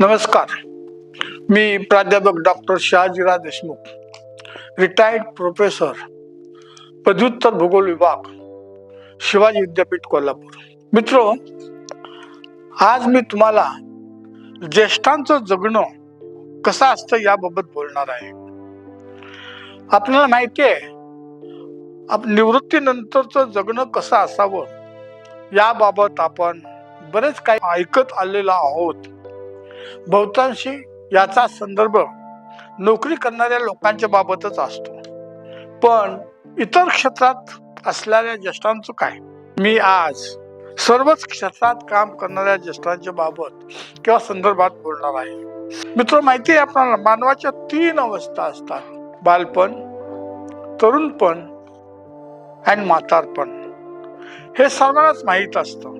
नमस्कार. मी प्राध्यापक doctor Shahajirao Deshmukh retired professor पदव्युत्तर भूगोल विभाग शिवाजी विद्यापीठ कोल्हापूर. मित्र आज मी तुम्हाला ज्येष्ठांचं जगणं कसं असतं याबाबत बोलणार आहे. आपल्याला माहिती आहे आप निवृत्तीनंतरचं जगणं कसं असावं याबाबत आपण बरेच काही ऐकत आलेलो आहोत. बहुतांशी याचा संदर्भ नोकरी करणाऱ्या लोकांच्या बाबतच असतो. पण इतर क्षेत्रात असणाऱ्या ज्येष्ठांचं काय? मी आज सर्वच क्षेत्रात काम करणाऱ्या ज्येष्ठांच्या बाबत किंवा संदर्भात बोलणार आहे. मित्र माहिती आहे आपल्याला मानवाच्या तीन अवस्था असतात. बालपण तरुणपण आणि म्हातारपण. हे सर्वांनाच माहीत असतं.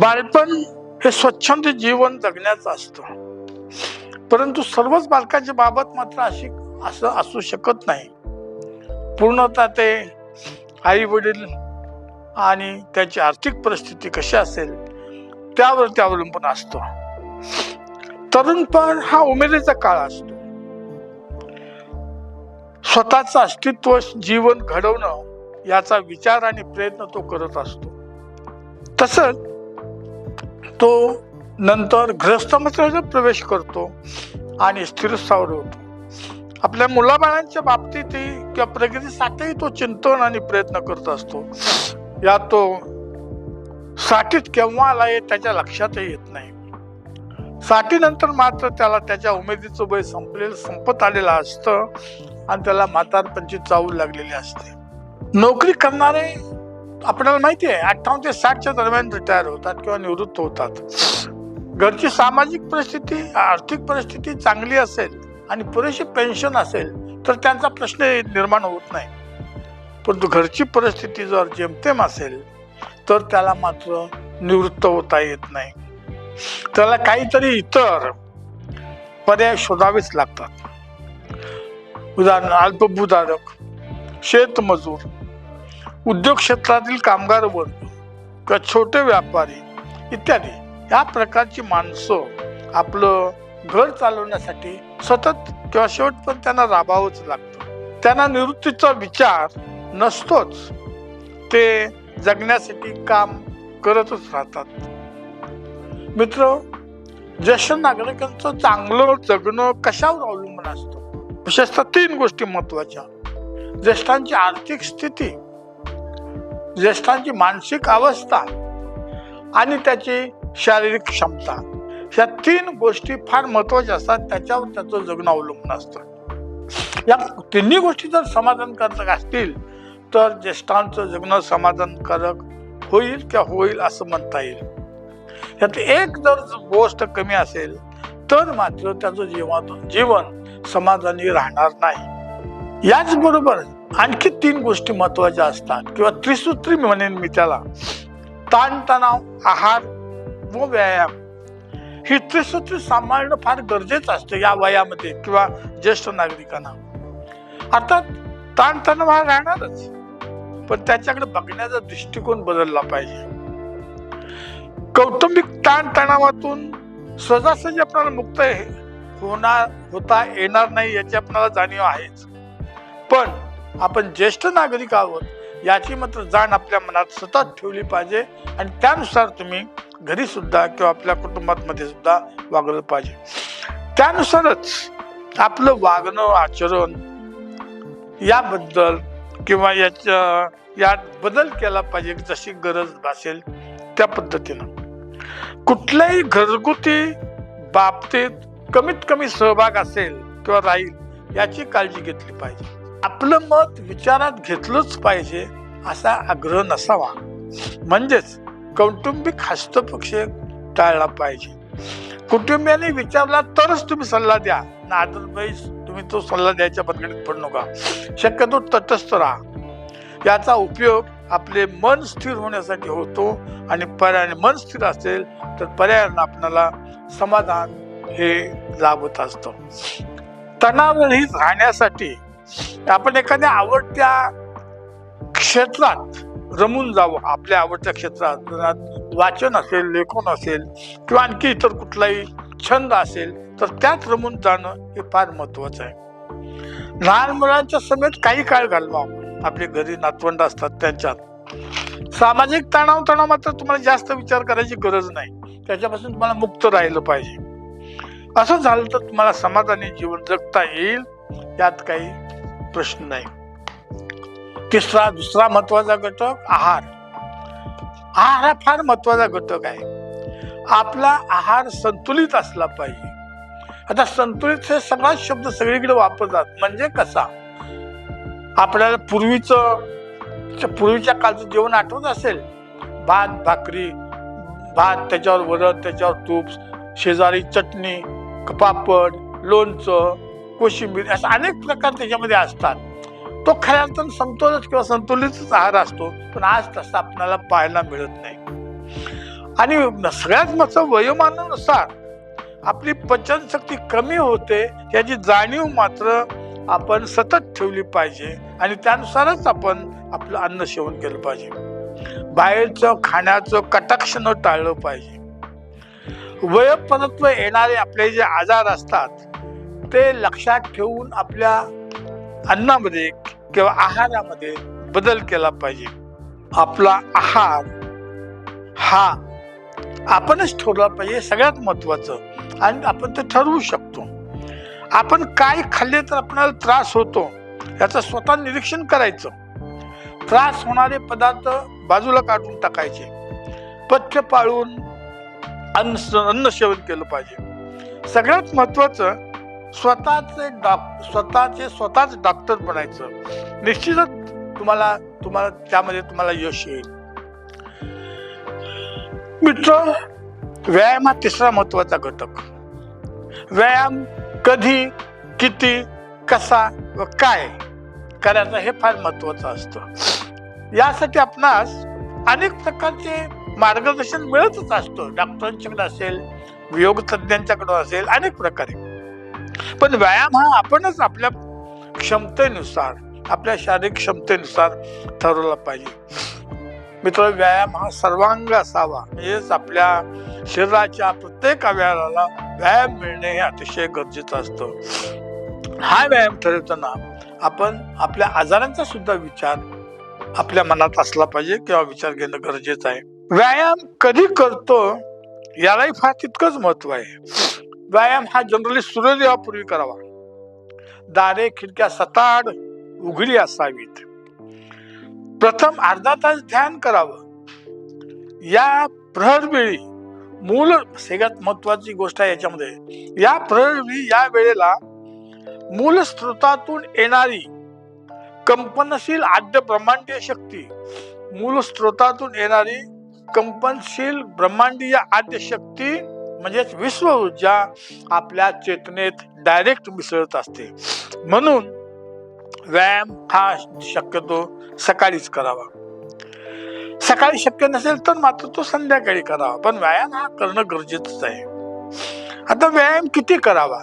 बालपण हे स्वच्छंद जीवन जगण्याचं असतं. परंतु सर्वच बालकाच्या बाबत मात्र अशी असं असू शकत नाही. पूर्णतः ते आई वडील आणि त्याची आर्थिक परिस्थिती कशी असेल त्यावर ते अवलंबून असतो. तरुणपण हा उमेदीचा काळ असतो. स्वतःचं अस्तित्व जीवन घडवणं याचा विचार आणि प्रयत्न तो करत असतो. तसंच तो नंतर ग्रहस्थामध्ये प्रवेश करतो आणि स्थिरस्थावर होतो. आपल्या मुलाबाळांच्या बाबतीतही किंवा प्रगतीसाठीही तो चिंतन आणि प्रयत्न करत असतो. या तो साठीत केव्हा आला हे त्याच्या लक्षातही येत नाही. साठीनंतर मात्र त्याला त्याच्या उमेदीचं वय संपलेलं संपत आलेलं असतं आणि त्याला म्हातारपणची चावू लागलेली असते. नोकरी करणारे आपल्याला माहिती आहे अठ्ठावन्न ते साठच्या दरम्यान रिटायर होतात किंवा निवृत्त होतात. घरची सामाजिक परिस्थिती आर्थिक परिस्थिती चांगली असेल आणि पुरेशी पेन्शन असेल तर त्यांचा प्रश्न निर्माण होत नाही. परंतु घरची परिस्थिती जर जेमतेम असेल तर त्याला मात्र निवृत्त होता येत नाही. त्याला काहीतरी इतर पर्याय शोधावेच लागतात. उदाहरण अल्पभूधारक शेतमजूर उद्योग क्षेत्रातील कामगार वर्ग किंवा छोटे व्यापारी इत्यादी या प्रकारची माणसं आपलं घर चालवण्यासाठी सतत किंवा शेवटपर्यंत त्यांना राबावंच लागतं. त्यांना निवृत्तीचा विचार नसतोच. ते जगण्यासाठी काम करतच राहतात. मित्र ज्येष्ठ नागरिकांचं चांगलं जगणं कशावर अवलंबून असतं? विशेषतः तीन गोष्टी महत्त्वाच्या ज्येष्ठांची आर्थिक स्थिती ज्येष्ठांची मानसिक अवस्था आणि त्याची शारीरिक क्षमता ह्या तीन गोष्टी फार महत्त्वाच्या असतात. त्याच्यावर त्याचं जगणं अवलंबून असतं. या तिन्ही गोष्टी जर समाधानकारक असतील तर ज्येष्ठांचं जगणं समाधानकारक होईल किंवा होईल असं म्हणता येईल. यात एक जर गोष्ट कमी असेल तर मात्र त्याचं जीवन जीवन समाधानी राहणार नाही. याचबरोबर आणखी तीन गोष्टी महत्त्वाच्या असतात. किंवा त्रिसूत्री म्हणेन मी त्याला. ताणतणाव आहार व व्यायाम. ही त्रिसूत्री सांभाळणं फार गरजेचं असतं या वयामध्ये किंवा ज्येष्ठ नागरिकांना. अर्थात ताणतणाव हा राहणारच. पण त्याच्याकडे बघण्याचा दृष्टिकोन बदलला पाहिजे. कौटुंबिक ताणतणावातून सहजासहजी आपल्याला मुक्त होणार होता येणार नाही याची आपल्याला जाणीव आहेच. पण आपण ज्येष्ठ नागरिक आहोत याची मात्र जाण आपल्या मनात सतत ठेवली पाहिजे आणि त्यानुसार तुम्ही घरी सुद्धा किंवा आपल्या कुटुंबामध्ये सुद्धा वागलं पाहिजे. त्यानुसारच आपलं वागणं आचरण याबद्दल किंवा याच्या यात बदल केला पाहिजे जशी गरज भासेल त्या पद्धतीनं. कुठल्याही घरगुती बाबतीत कमीत कमी सहभाग असेल किंवा राहील याची काळजी घेतली पाहिजे. आपलं मत विचारात घेतलंच पाहिजे असा आग्रह नसावा. म्हणजेच कौटुंबिक हस्तपक्ष टाळला पाहिजे. कुटुंबियाने विचारला तरच तुम्ही सल्ला द्या. ना अदरवाईज तुम्ही तो सल्ला द्यायच्या पद्धतीत पडू नका. शक्यतो तटस्थ राहा. याचा उपयोग आपले मन स्थिर होण्यासाठी होतो आणि पर्यायाने मन स्थिर असेल तर पर्यायानं आपल्याला समाधान हे लाभत असतं. तणावरहित राहण्यासाठी आपण एखाद्या आवडत्या क्षेत्रात रमून जावं आपल्या आवडत्या क्षेत्रात वाचन असेल लेखन असेल किंवा आणखी इतर कुठलाही छंद असेल तर त्यात रमून जाणं हे फार महत्वाचं आहे. लहान मुलांच्या समेत काही काळ घालवा. आपले घरी नातवंड असतात त्यांच्यात. सामाजिक तणाव तणाव मात्र तुम्हाला जास्त विचार करायची गरज नाही. त्याच्यापासून तुम्हाला मुक्त राहिलं पाहिजे. असं झालं तर तुम्हाला समाधानी जीवन जगता येईल. यात काही प्रश्न नाही. तिसरा दुसरा महत्त्वाचा घटक आहार. आहार हा फार महत्त्वाचा घटक आहे. आपला आहार संतुलित असला पाहिजे. आता संतुलित हे सगळाच शब्द सगळीकडे वापरतात. म्हणजे कसा? आपल्याला पूर्वीचं पूर्वीच्या काळचं जेवण आठवत असेल? भात भाकरी भात त्याच्यावर वरण त्याच्यावर तूप शेजारी चटणी पापड लोणचं कोशिंबीर असे अनेक प्रकार त्याच्यामध्ये असतात. तो खऱ्या अर्थानं समतोलच किंवा संतुलितच आहार असतो पण आज तसा आपल्याला पाहायला मिळत नाही. आणि सगळ्यात महत्त्व वयोमानानुसार आपली पचनशक्ती कमी होते याची जाणीव मात्र आपण सतत ठेवली पाहिजे आणि त्यानुसारच आपण आपलं अन्न सेवन केलं पाहिजे. बाहेरचं खाण्याचं कटाक्ष न टाळलं पाहिजे. वयपरत्व येणारे आपले जे आजार असतात ते लक्षात ठेवून आपल्या अन्नामध्ये किंवा आहारामध्ये बदल केला पाहिजे. आपला आहार हा आपणच ठरवला पाहिजे सगळ्यात महत्वाचं आणि आपण ते ठरवू शकतो. आपण काय खाल्ले तर आपल्याला त्रास होतो याचं स्वतः निरीक्षण करायचं. त्रास होणारे पदार्थ बाजूला काढून टाकायचे. पथ्य पाळून अन्न अन्न सेवन केलं पाहिजे. सगळ्यात महत्वाचं स्वतःचे डॉक स्वतःचे स्वतःच डॉक्टर बनायचं. निश्चितच तुम्हाला तुम्हाला त्यामध्ये तुम्हाला यश येईल. मित्र व्यायाम हा तिसरा महत्त्वाचा घटक. व्यायाम कधी किती कसा व काय करायचं हे फार महत्वाचं असतं. यासाठी आपणास अनेक प्रकारचे मार्गदर्शन मिळतच असतं. डॉक्टरांच्याकडे असेल योगतज्ञांच्याकडून असेल अनेक प्रकारे. पण व्यायाम हा आपणच आपल्या क्षमतेनुसार आपल्या शारीरिक क्षमतेनुसार ठरवला पाहिजे. मित्र व्यायाम हा सर्वांग असावा. म्हणजेच आपल्या शरीराच्या प्रत्येक अवयवाला व्यायाम मिळणे हे अतिशय गरजेचं असतं. हा व्यायाम ठरवताना आपण आपल्या आजारांचा सुद्धा विचार आपल्या मनात असला पाहिजे किंवा विचार घेणं गरजेचं आहे. व्यायाम कधी करतो यालाही फार तितकंच महत्त्व आहे. व्यायाम हा जनरली सूर्योदयापूर्वी करावा. दारे खिडक्या सताड उघडी असावीत. प्रथम अर्धा तास ध्यान करावं. या प्रहरवेळी मूल सगळ्यात महत्वाची गोष्ट आहे याच्यामध्ये या प्रहरवेळी या वेळेला मूल स्रोतातून येणारी कंपनशील आद्य ब्रह्मांडीय शक्ती मूल स्रोतातून येणारी कंपनशील ब्रह्मांडीय आद्य शक्ती म्हणजेच विश्व ऊर्जा आपल्या चेतनेत डायरेक्ट मिसळत असते. म्हणून व्यायाम हा शक्यतो सकाळीच करावा. सकाळी शक्य नसेल तर मात्र तो संध्याकाळी करावा. पण व्यायाम हा करणं गरजेचंच आहे. आता व्यायाम किती करावा?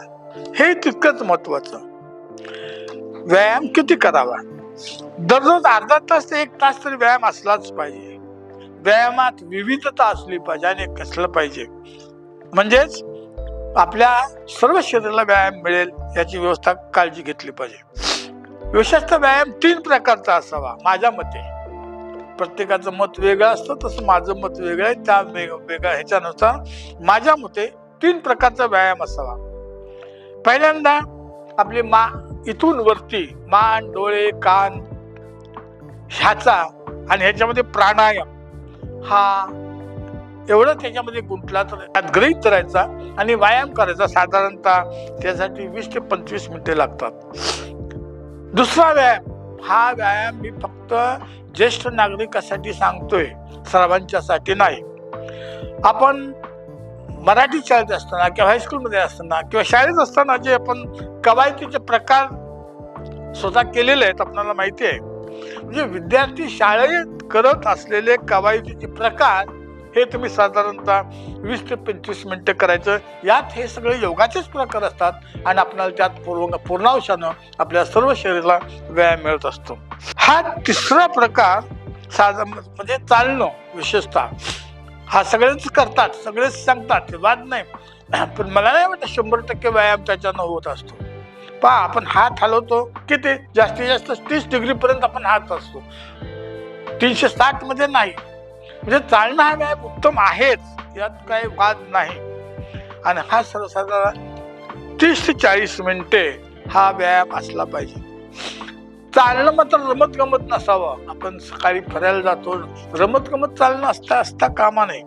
हे तितकंच महत्वाचं व्यायाम किती करावा? दररोज अर्धा तास ते एक तास तरी व्यायाम असलाच पाहिजे. व्यायामात विविधता असली पाहिजे आणि कसलं पाहिजे? म्हणजेच आपल्या सर्व शरीराला व्यायाम मिळेल याची व्यवस्था काळजी घेतली पाहिजे. विशेषतः व्यायाम तीन प्रकारचा असावा माझ्या मते. प्रत्येकाचं मत वेगळं असतं तसं माझं मत वेगळं आहे. त्या वेगळ्या ह्याच्यानुसार माझ्या मते तीन प्रकारचा व्यायाम असावा. पहिल्यांदा आपली मा इथून वरती मान डोळे कान ह्याचा आणि ह्याच्यामध्ये प्राणायाम हा एवढं त्याच्यामध्ये गुंतला तर त्यात ग्रहित करायचा आणि व्यायाम करायचा. साधारणतः त्यासाठी वीस ते पंचवीस मिनिटे लागतात. दुसरा व्यायाम. हा व्यायाम मी फक्त ज्येष्ठ नागरिकासाठी सांगतोय. सर्वांच्यासाठी नाही. आपण मराठी शाळेत असताना किंवा हायस्कूलमध्ये असताना किंवा शाळेत असताना जे आपण कवायतीचे प्रकार स्वतः केलेले आहेत आपल्याला माहिती आहे. म्हणजे विद्यार्थी शाळेत करत असलेले कवायतीचे प्रकार हे तुम्ही साधारणतः वीस ते पंचवीस मिनटं करायचं. यात हे सगळे योगाचेच प्रकार असतात आणि आपल्याला त्यात पूर्ण पूर्णांशानं आपल्या सर्व शरीराला व्यायाम मिळत असतो. हा तिसरा प्रकार साधा म्हणजे चालणं विशेषतः. हा सगळेच करतात सगळेच सांगतात वाद नाही. पण मला नाही वाटत शंभर टक्के व्यायाम त्याच्यानं होत असतो. पहा आपण हात हलवतो किती? जास्तीत जास्त तीस डिग्रीपर्यंत आपण हात असतो. तीनशे साठमध्ये नाही. म्हणजे चालणं हा व्यायाम उत्तम आहेच यात काही वाद नाही. आणि हा सर्वसाधारण तीस ते चाळीस मिनिटे हा व्यायाम असला पाहिजे. चालणं मात्र रमत गमत नसावं. आपण सकाळी फिरायला जातो रमत गमत चालणं असता असता कामा नाही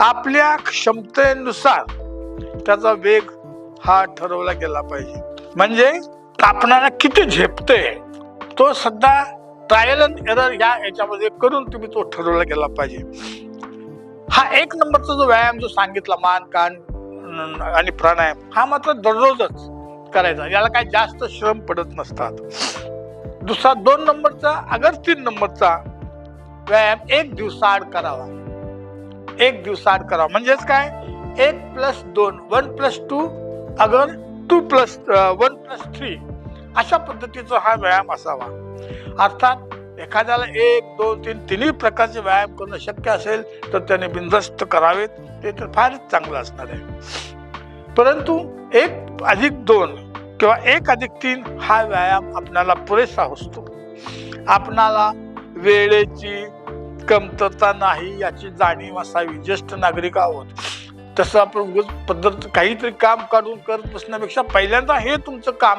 आपल्या क्षमतेनुसार त्याचा वेग हा ठरवला गेला पाहिजे. म्हणजे आपणाला किती झेपते तो सध्या ट्रायल अँड एरर या याच्यामध्ये करून तुम्ही तो ठरवला गेला पाहिजे. हा एक नंबरचा जो व्यायाम जो सांगितला मान कान आणि प्राणायाम हा मात्र दररोजच करायचा. याला काही जास्त श्रम पडत नसतात. दुसरा दोन नंबरचा अगर तीन नंबरचा व्यायाम एक दिवसाआड करावा. एक दिवसाआड करावा. म्हणजेच काय? एक प्लस दोन वन प्लस टू अगर two plus one plus three अशा पद्धतीचा हा व्यायाम असावा. अर्थात एखाद्याला एक दोन तीन तिन्ही प्रकारचे व्यायाम करणं शक्य असेल तर त्याने बिनधस्त करावेत. ते तर फारच चांगलं असणार आहे. परंतु एक अधिक दोन किंवा एक अधिक तीन हा व्यायाम आपणाला पुरेसा असतो. आपणाला वेळेची कमतरता नाही याची जाणीव असावी. ज्येष्ठ नागरिक आहोत. तसं आपण पद्धत काहीतरी काम काढून करत बसण्यापेक्षा पहिल्यांदा हे तुमचं काम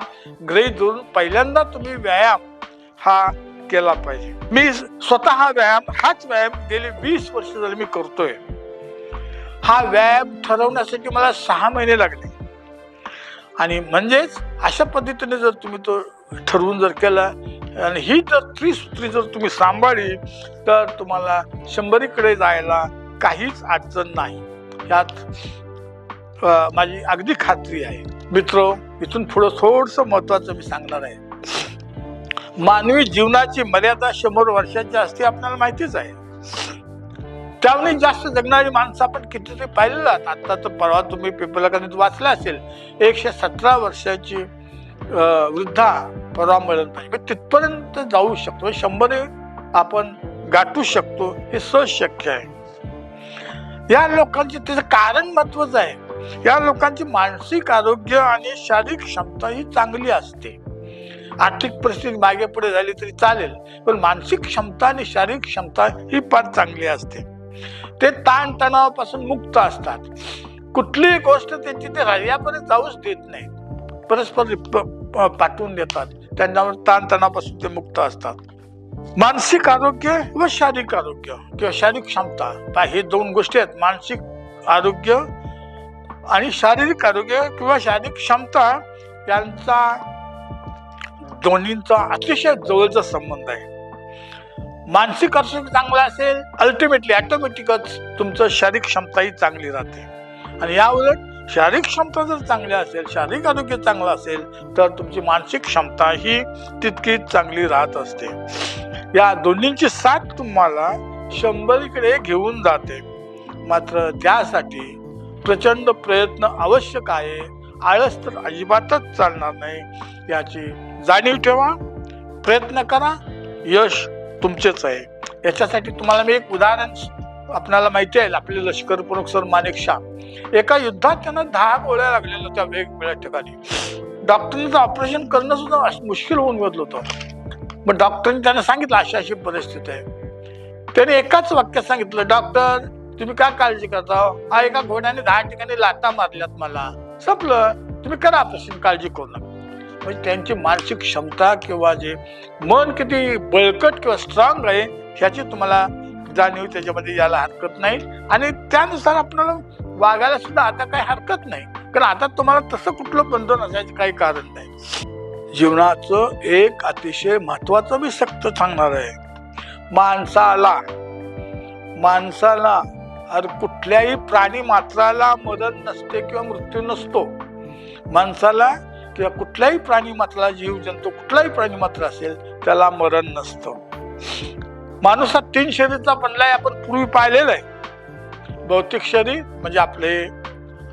ग्रही धरून पहिल्यांदा तुम्ही व्यायाम हा केला पाहिजे. मी स्वतः हा व्यायाम हाच व्यायाम गेले वीस वर्ष झाले मी करतोय. हा व्यायाम ठरवण्यासाठी मला सहा महिने लागले. आणि म्हणजेच अशा पद्धतीने जर तुम्ही तो ठरवून जर केला आणि ही जर त्रिसूत्री जर तुम्ही सांभाळली तर तुम्हाला शंभरीकडे जायला काहीच अडचण नाही. यात माझी अगदी खात्री आहे. मित्र इथून पुढं थोडस महत्वाचं मी सांगणार आहे. मानवी जीवनाची मर्यादा शंभर वर्षाची असते आपल्याला माहितीच आहे. त्यामुळे जास्त जगणारी माणसं आपण कितीतरी पाहिलेलं आहात. आत्ता तर परवा तुम्ही पेपरला कधी वाचलं असेल एकशे सतरा वर्षाची वृद्धा परवा मिळत पाहिजे तिथपर्यंत जाऊ शकतो. शंभर आपण गाठू शकतो. हे सहज शक्य आहे. या लोकांचे त्याचं कारण महत्वाचं आहे. या लोकांची मानसिक आरोग्य आणि शारीरिक क्षमता ही चांगली असते. आर्थिक परिस्थिती मागे पुढे झाली तरी चालेल पण मानसिक क्षमता आणि शारीरिक क्षमता ही फार चांगली असते. ते ताणतणावापासून मुक्त असतात. कुठलीही गोष्ट त्यांची ते हर्यापर्यंत जाऊच देत नाही परस्पर प- प- पाठवून देतात. त्यांच्यावर ताणतणावापासून ते मुक्त असतात. मानसिक आरोग्य व शारीरिक आरोग्य किंवा शारीरिक क्षमता हे दोन गोष्टी आहेत. मानसिक आरोग्य आणि शारीरिक आरोग्य किंवा शारीरिक क्षमता यांचा दोन्हींचा अतिशय जवळचा संबंध आहे. मानसिक आरोग्य चांगलं असेल अल्टिमेटली ऑटोमॅटिकच तुमचं शारीरिक क्षमताही चांगली राहते. आणि या उलट शारीरिक क्षमता जर चांगली असेल शारीरिक आरोग्य चांगलं असेल तर तुमची मानसिक क्षमता ही तितकीच चांगली राहत असते. या दोन्हींची साथ तुम्हाला शंभरीकडे घेऊन जाते. मात्र त्यासाठी प्रचंड प्रयत्न आवश्यक आहे. आळस तर अजिबातच चालणार नाही. याची जाणीव ठेवा प्रयत्न करा यश तुमचेच आहे. याच्यासाठी तुम्हाला मी एक उदाहरण आपल्याला माहिती आहे आपले लष्कर प्रमुख सर मानेक शाह. एका युद्धात त्यांना दहा गोळ्या लागलेल्या होत्या वेगवेगळ्या ठिकाणी. डॉक्टरांचं ऑपरेशन करणं सुद्धा मुश्किल होऊन गेलं होतं. मग डॉक्टरने त्यांना सांगितलं अशी अशी परिस्थिती आहे. त्याने एकाच वाक्यात सांगितलं डॉक्टर तुम्ही काय काळजी करता? हा एका घोड्याने दहा ठिकाणी लाता मारल्यात मला. संपलं. तुम्ही करा ऑपरेशन काळजी करू नका. म्हणजे त्यांची मानसिक क्षमता किंवा जे मन किती बळकट किंवा स्ट्रॉंग आहे ह्याची तुम्हाला जाणीव त्याच्यामध्ये यायला हरकत नाही. आणि त्यानुसार आपल्याला वागायला सुद्धा आता काही हरकत नाही. कारण आता तुम्हाला तसं कुठलं बंधन असायचं काही कारण नाही. जीवनाचं एक अतिशय महत्वाचं मी सक्त सांगणार आहे. माणसाला माणसाला कुठल्याही प्राणी मात्राला मदत नसते किंवा मृत्यू नसतो. माणसाला किंवा कुठल्याही प्राणी मात्राला जीव जंतू कुठलाही प्राणी मात्र असेल त्याला मरण नसतं. माणूस हा तीन शरीरचा बनलाय आपण पूर्वी पाहिलेलं आहे. भौतिक शरीर म्हणजे आपले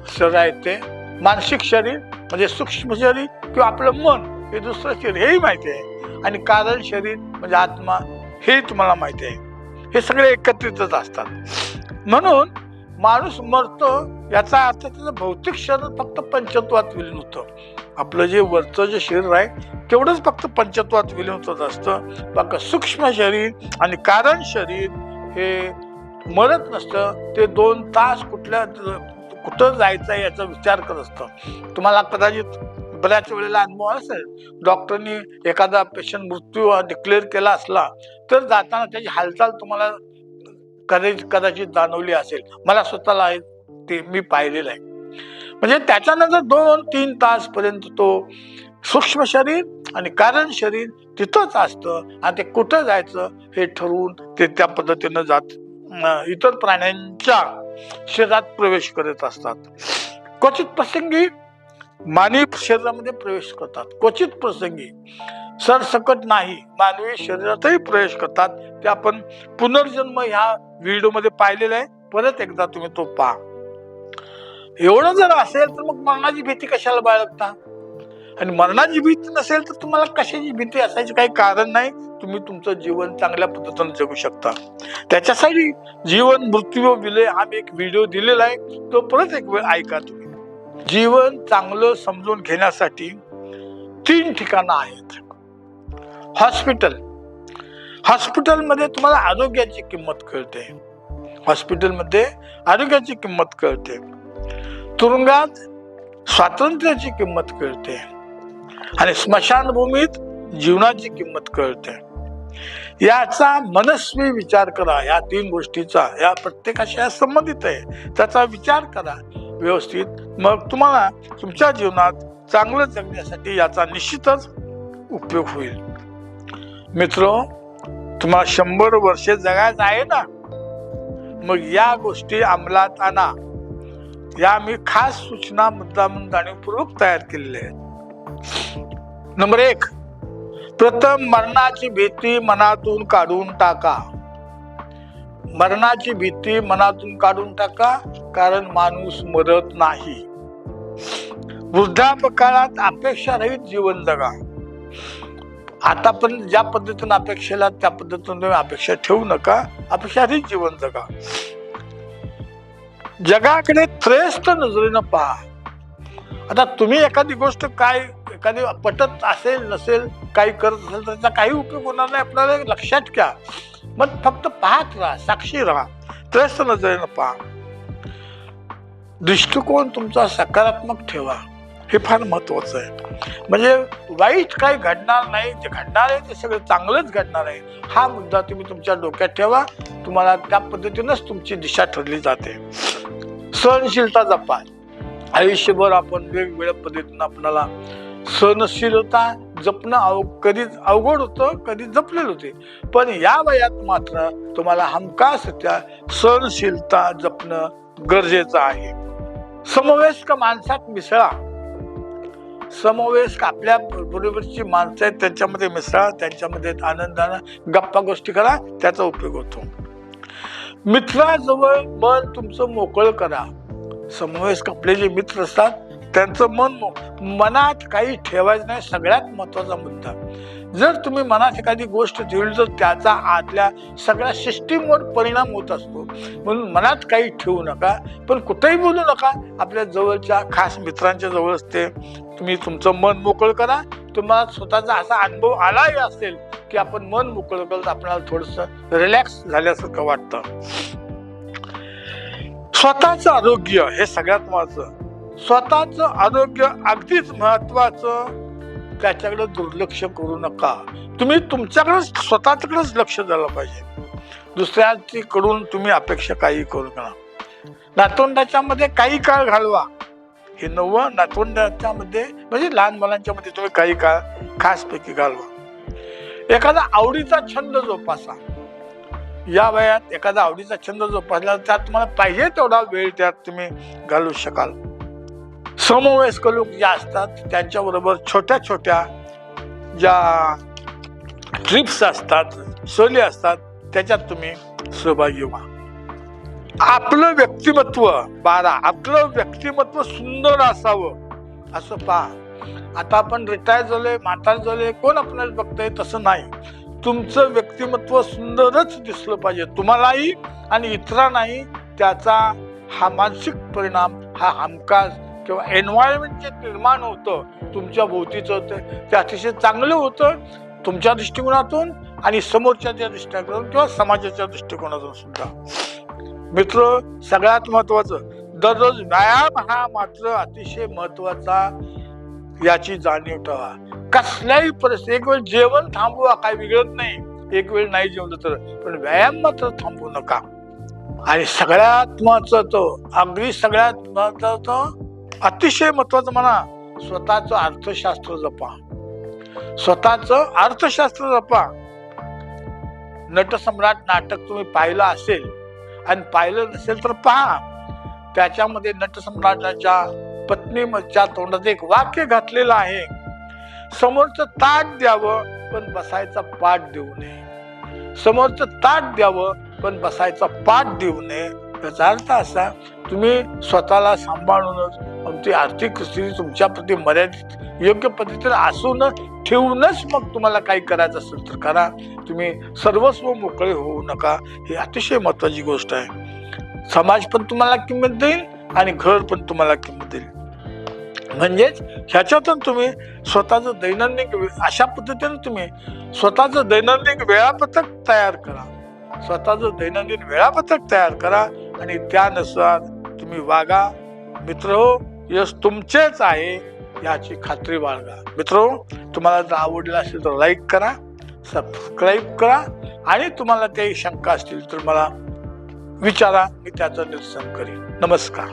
शरीर आहे ते. मानसिक शरीर म्हणजे सूक्ष्म शरीर किंवा आपलं मन हे दुसरं शरीर हेही माहिती आहे. आणि कारण शरीर म्हणजे आत्मा हे तुम्हाला माहिती आहे. हे सगळे एकत्रितच असतात. म्हणून माणूस मरतो याचा अर्थ त्याचं भौतिक शरीर फक्त पंचत्वात विलीन होतं. आपलं जे वरचं जे शरीर आहे तेवढंच फक्त पंचत्वात विलीन होत असतं. बाकी सूक्ष्म शरीर आणि कारण शरीर हे मरत नसतं. ते दोन तास कुठल्या कुठं जायचं आहे याचा विचार करत असतं. तुम्हाला कदाचित बऱ्याच वेळेला अनुभव असेल डॉक्टरनी एखादा पेशंट मृत्यू डिक्लेअर केला असला तर जाताना त्याची हालचाल तुम्हाला कदाचित कदाचित जाणवली असेल. मला स्वतःला आहे ते मी पाहिलेलं आहे. म्हणजे त्याच्यानंतर दोन तीन तास पर्यंत तो सूक्ष्म शरीर आणि कारण शरीर तिथंच असतं आणि ते कुठं जायचं हे ठरवून ते त्या पद्धतीनं जात इतर प्राण्यांच्या शरीरात प्रवेश करत असतात. क्वचित प्रसंगी मानवी शरीरामध्ये प्रवेश करतात. क्वचित प्रसंगी सरसकट नाही मानवी शरीरातही प्रवेश करतात. ते आपण पुनर्जन्म ह्या व्हिडिओमध्ये पाहिलेलं आहे. परत एकदा तुम्ही तो पहा. एवढं जर असेल तर मग मरणाची भीती कशाला बाळगता? आणि मरणाची भीती नसेल तर तुम्हाला कशाची भीती असायची? काही कारण नाही. तुम्ही तुमचं जीवन चांगल्या पद्धतीने जगू शकता. त्याच्यासाठी जीवन मृत्यू विलय हा एक व्हिडिओ दिलेला आहे. तो परत एक वेळ ऐका तुम्ही. जीवन चांगलं समजून घेण्यासाठी तीन ठिकाणं आहेत. हॉस्पिटल हॉस्पिटलमध्ये तुम्हाला आरोग्याची किंमत कळते. हॉस्पिटलमध्ये आरोग्याची किंमत कळते. तुरुंगात स्वातंत्र्याची किंमत कळते. आणि स्मशानभूमीत जीवनाची किंमत कळते. याचा मनस्वी विचार करा. या तीन गोष्टीचा या प्रत्येकाशी या संबंधित आहे. त्याचा विचार करा. व्यवस्थित. मग तुम्हाला तुमच्या जीवनात चांगलं जगण्यासाठी याचा निश्चितच उपयोग होईल. मित्र तुम्हाला शंभर वर्षे जगायचं आहे ना? मग या गोष्टी अंमलात आणा. या मी खास सूचना मुद्दाम जाणीवपूर्वक तयार केलेल्या आहेत. नंबर एक प्रथम मरणाची भीती मनातून काढून टाका. मरणाची भीती मनातून काढून टाका कारण माणूस मरत नाही. वृद्धापकाळात अपेक्षा रहित जीवन जगा. आता पण ज्या पद्धतीने अपेक्षेला त्या पद्धतीने तुम्ही अपेक्षा ठेवू नका. अपेक्षा रहित जीवन जगा. जगाकडे त्रेस्त नजरेनं पहा. आता तुम्ही एखादी गोष्ट काय एखादी पटत असेल नसेल काही करत असेल तर त्याचा काही उपयोग होणार नाही. आपल्याला लक्षात घ्या मग फक्त पाहत राहा साक्षी राहा. त्रस्त नजरेनं पहा. दृष्टिकोन तुमचा सकारात्मक ठेवा. हे फार महत्वाचं आहे. म्हणजे वाईट काही घडणार नाही जे घडणार आहे ते सगळं चांगलंच घडणार आहे. हा मुद्दा तुम्ही तुमच्या डोक्यात ठेवा. तुम्हाला त्या पद्धतीनंच तुमची दिशा ठरली जाते. सहनशीलता जपा. आयुष्यभर आपण वेगवेगळ्या पद्धतीनं आपल्याला सहनशीलता जपणं अव कधी अवघड होतं कधी जपलेलं होते. पण या वयात मात्र तुम्हाला हमखास त्या सहनशीलता जपणं गरजेचं आहे. समवेश माणसात मिसळा. समवेश आपल्या बरोबरची माणसं आहेत त्यांच्यामध्ये मिसळा त्यांच्यामध्ये आनंदानं गप्पा गोष्टी करा त्याचा उपयोग होतो. मित्राजवळ मन तुमचं मोकळं करा. समवेश आपले जे मित्र असतात त्यांचं मन मो- मनात काही ठेवायचं नाही सगळ्यात महत्त्वाचा मुद्दा. जर तुम्ही मनात एखादी गोष्ट ठेवली तर त्याचा आतल्या सगळ्या सिस्टीमवर परिणाम होत असतो. म्हणून मनात काही ठेवू नका पण कुठेही बोलू नका. आपल्या जवळच्या खास मित्रांच्या जवळ असते. तुम्ही तुमचं मन मोकळं करा. तुम्हाला स्वतःचा असा अनुभव आलाही असेल की आपण मन मोकळं करत आपल्याला थोडस रिलॅक्स झाल्यासारखं वाटतं. स्वतःचं आरोग्य हे सगळ्यात महत्वाचं स्वतःचं आरोग्य अगदीच महत्वाचं त्याच्याकडे दुर्लक्ष करू नका. तुम्ही तुमच्याकडे स्वतःच्याकडेच लक्ष द्यायला पाहिजे. दुसऱ्यांचीकडून तुम्ही अपेक्षा काही करू नका. नातवंडाच्या मध्ये काही काळ घालवा. हे नवं नातवंडाच्या मध्ये म्हणजे लहान मुलांच्या मध्ये तुम्ही काही काळ खासपैकी घालवा. एखादा आवडीचा छंद जोपासा. या वयात एखादा आवडीचा छंद जोपासला तर त्यात तुम्हाला पाहिजे तेवढा वेळ त्यात तुम्ही घालू शकाल. समवयस्क लोक जे असतात त्यांच्याबरोबर छोट्या छोट्या ज्या ट्रिप्स असतात सहली असतात त्याच्यात तुम्ही सहभागी व्हा. आपलं व्यक्तिमत्व बारा आपलं व्यक्तिमत्व सुंदर असावं असं पहा. आता आपण रिटायर झालोय म्हातार झालोय कोण आपल्याला बघतंय तसं नाही. तुमचं व्यक्तिमत्व सुंदरच दिसलं पाहिजे. तुम्हालाही आणि इतरांनाही त्याचा हा मानसिक परिणाम हा हमखास किंवा एन्व्हायरमेंट जे निर्माण होतं तुमच्या भोवतीचं होतं ते अतिशय चांगलं होतं तुमच्या दृष्टिकोनातून आणि समोरच्या दृष्टिकोनातून किंवा समाजाच्या दृष्टिकोनातून सुद्धा. मित्र सगळ्यात महत्वाचं दररोज व्यायाम हा मात्र अतिशय महत्त्वाचा याची जाणीव ठेवा. कसल्याही परिस्थिती एक वेळ जेवण थांबवा काय बिघडत नाही. एक वेळ नाही जेवलं तर पण व्यायाम मात्र थांबवू नका. आणि सगळ्यात महत्वाचं अगदी सगळ्यात महत्वाचं अतिशय महत्वाचं म्हणा स्वतःचं अर्थशास्त्र जपा. स्वतःचं अर्थशास्त्र जपा. नटसम्राट नाटक तुम्ही पाहिलं असेल आणि पाहिलं नसेल तर पहा. त्याच्यामध्ये नटसम्राटाच्या पत्नीच्या तोंडात एक वाक्य घातलेलं आहे. समोरचं ताट द्यावं पण बसायचा पाठ देऊ नये. समोरचं ताट द्यावं पण बसायचा पाठ देऊ नये. याचा अर्थ असा तुम्ही स्वतःला सांभाळूनच तुमची आर्थिक स्थिती तुमच्या प्रती मर्यादित योग्य पद्धतीने असून ठेवूनच मग तुम्हाला काही करायचं असेल तर करा. तुम्ही सर्वस्व मोकळे होऊ नका. ही अतिशय महत्वाची गोष्ट आहे. समाज पण तुम्हाला किंमत देईल आणि घर पण तुम्हाला किंमत देईल. म्हणजेच ह्याच्यातून तुम्ही स्वतःचं दैनंदिन अशा पद्धतीने तुम्ही स्वतःचं दैनंदिन वेळापत्रक तयार करा. स्वतःचं दैनंदिन वेळापत्रक तयार करा आणि त्यानुसार तुम्ही वागा. मित्र हो यश तुमचेच आहे याची खात्री बाळगा. मित्र तुम्हाला जर आवडलं असेल तर लाईक करा सबस्क्राईब करा आणि तुम्हाला काही शंका असतील तर मला विचारा मी त्याचं निरसन करीन. नमस्कार.